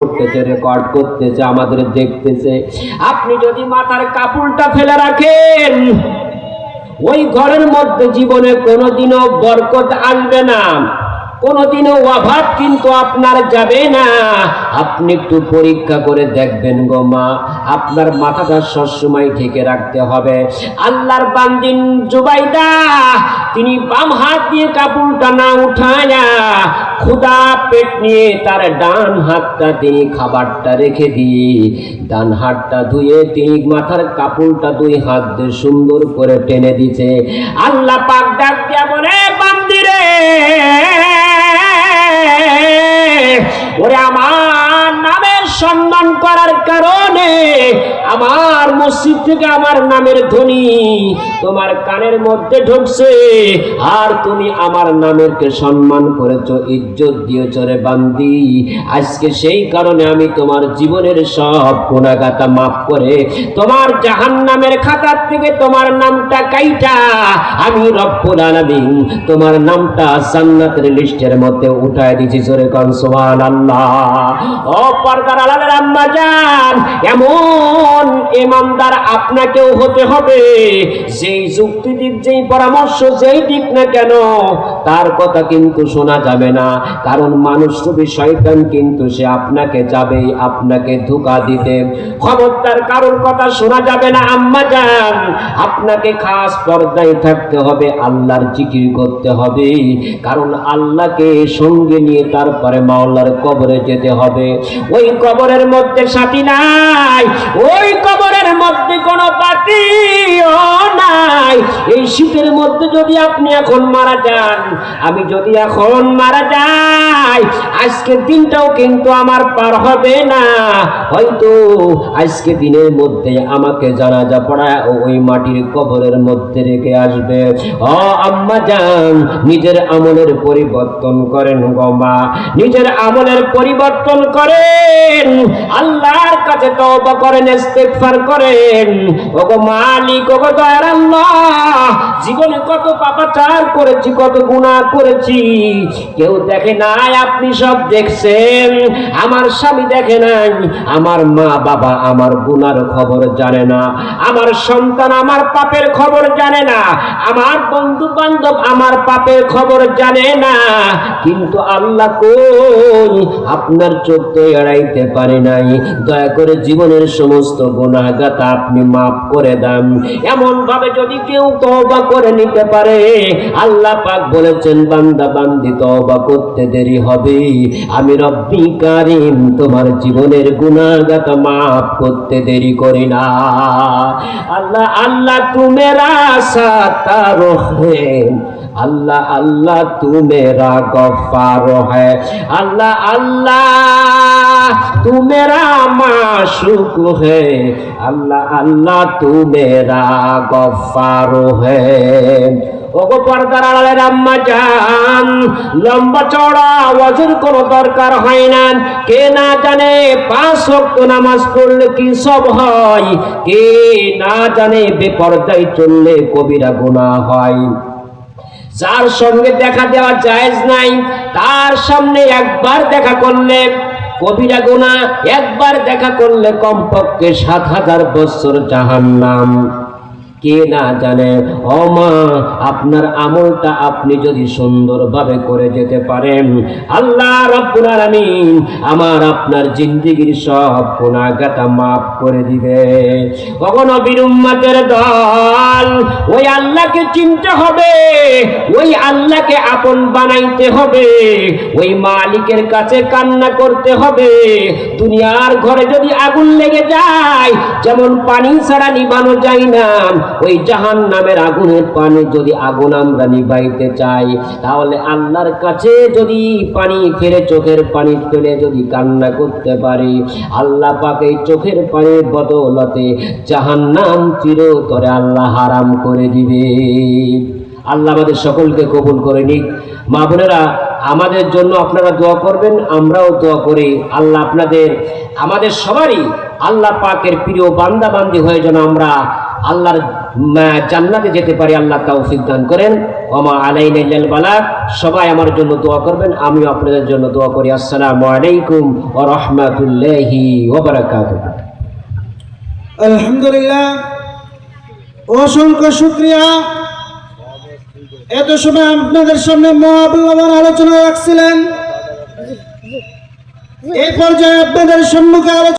Record করতেছে আমাদের দেখতেছে আপনি যদি মাথার কাপড়টা ফেলে রাখেন, ওই ঘরের মধ্যে জীবনে কোনোদিনও বরকত আসবে না। কোনোদিনও অভাব কিন্তু আপনার যাবে না। আপনি একটু পরীক্ষা করে দেখবেন গো মা, আপনার মাথাটা সবসময় ঢেকে রাখতে হবে। আল্লাহর বান্দিন জুবাইদা, তিনি বাম হাত দিয়ে কাপড়টা না উঠায়া ক্ষুদা পেট নিয়ে তার ডান হাতটা তিনি খাবারটা রেখে দিয়ে ডান হাতটা ধুয়ে তিনি মাথার কাপড়টা দুই হাত দিয়ে সুন্দর করে টেনে দিছে। আল্লাহ পাক ডাক দিয়া বলে সম্মান করার কারণে আমার মসজিদ থেকে আমার নামের ধ্বনি তোমার কানের মধ্যে ঢুকছে। আর তুমি আমার নামেরকে সম্মান করেছ, ইজ্জত দিয়েছ রে বান্দি। আজকে সেই কারণে আমি তোমার জীবনের সব গুণাগাতা মাফ করে তোমার জাহান নামের খাতার থেকে তোমার নামটা কাইটা। আমি রব্বুল আলামিন তোমার নামটা জান্নাতের লিস্টের মধ্যে উঠায় দিয়েছি, জোরে কন সুবহানাল্লাহ। ও পর্দার আম্মা যান এমন ইমানদার আপনাকেও হতে হবে। যেই যুক্তি দিক যেই পরামর্শ, যেই দিক না কেন তার কথা কিন্তু শোনা যাবে না। কারণ মানুষ রূপী শয়তান কিন্তু সে আপনাকে যাবেই, আপনাকে ধোকা দিতে। খবরদার কারোর কথা শোনা যাবে না, আম্মা যান আপনাকে খাস পর্দায় থাকতে হবে, আল্লাহর জিকির করতে হবে। কারণ আল্লাহকে সঙ্গে নিয়ে তারপরে মাওলার কবরে যেতে হবে। ওই কবরের মধ্যে সাথী নাই, ওই কবরের মধ্যে কোনো পাতিও এই শীতের মধ্যে যদি আপনি এখন মারা যান, আমি যদি এখন মারা যাই আজকের দিনটাও কিন্তু আমার পার হবে না। হয়তো আজকে দিনের মধ্যে আমাকে জানাজা পড়া ওই মাটির কবরের মধ্যে রেখে আসবে। ও আম্মা যান নিজের আমলের পরিবর্তন করেন গমা নিজের আমলের পরিবর্তন করেন। আল্লাহর কাছে তওবা করেন, ইস্তেগফার করেন। ওগো মালিক, ওগো দয়ার আল্লাহ জীবনে কত পাপাচার করেছি, কত গুনাহ করেছি। কেউ দেখে নাই, আপনি সব দেখছেন। আমার স্বামী দেখে নাই, আমার মা বাবা আমার গুনার খবর জানে না। আমার সন্তান আমার পাপের খবর জানে না। আমার বন্ধু বান্ধব আমার পাপের খবর জানে না। কিন্তু আল্লাহ কই, আপনার চোখ তো এড়াইতে পারে নাই। দয়া করে জীবনের সমস্ত গুণাগাতা আপনি মাফ করে দেন। এমন ভাবে যদি কেউ তওবা করে নিতে পারে। আল্লাহ পাক বলেছেন, বান্দা বান্দি তওবা করতে দেরি হবে। আমি রব্বি কারিম, তোমার জীবনের গুণাগাতা মাফ করতে দেরি করি না। আল্লাহ আল্লাহ, তুমেরা আশা তার হে अल्लाह अल्लाह तू मेरा गफ्फार है अल्लाह अल्लाह तू मेरा माशूक है अल्लाह अल्लाह तू मेरा गफ्फार है ওগো পর্দার আড়ালের আম্মা যান লম্বা চড়া ওয়াজের কোনো দরকার হয় না কে না জানে পাঁচ ওয়াক্ত নামাজ পড়লে কি সব হয় কে না জানে বেপর্দায় চললে কবিরা গুনাহ হয় যার সঙ্গে দেখা দেওয়া জায়েজ নাই, তার সামনে একবার দেখা করলে কবিরা গুণা একবার দেখা করলে কমপক্ষে সাত হাজার বছর জাহান্নাম। কে না জানে? ও মা, আপনার আমলটা আপনি যদি সুন্দরভাবে করে যেতে পারেন, আল্লাহ রব্বুল আমার আপনার জিন্দেগির সব গুনাহগাতা মাফ করে দিবে। কখনো বিরুম্মাতের দল, ওই আল্লাহকে চিনতে হবে, ওই আল্লাহকে আপন বানাইতে হবে, ওই মালিকের কাছে কান্না করতে হবে। দুনিয়ার ঘরে যদি আগুন লেগে যায়, যেমন পানি ছাড়া নিবানো যায় না ওই জাহান নামের আগুনের পানি যদি আগুন আমরা নিবাইতে চাই, তাহলে আল্লাহর কাছে যদি পানি ফেলে চোখের পানি ফেলে যদি কান্না করতে পারি, আল্লাহ পাক এই চোখের পানির বদলতে জাহান নাম চির চিরতরে আল্লাহ হারাম করে দিবে। আল্লাহ আমাদের সকলকে কবুল করে নিক। মা বোনেরা, আমাদের জন্য আপনারা দোয়া করবেন, আমরাও দোয়া করি। আল্লাহ আপনাদের, আমাদের সবারই আল্লাহ পাকের প্রিয় বান্দাবান্দি হয়ে যেন আমরা আল্লাহর জান্নাতে যেতে পারি, আল্লাহ তৌফিক দান করেন। ওমা আলাইনা ইল্লাল বালাগ সবাই আমার জন্য দোয়া করবেন, আমিও আপনাদের জন্য দোয়া করি। আসসালামু আলাইকুম ওয়া রাহমাতুল্লাহি ওয়া বারাকাতুহু। আলহামদুলিল্লাহ, অসংখ্য শুক্রিয়া। এত সময় আপনাদের সামনে মহাবল্লভান আলোচনা রাখছিলেন এই পর্যায়ে আপনাদের সম্মুখে আলোচনা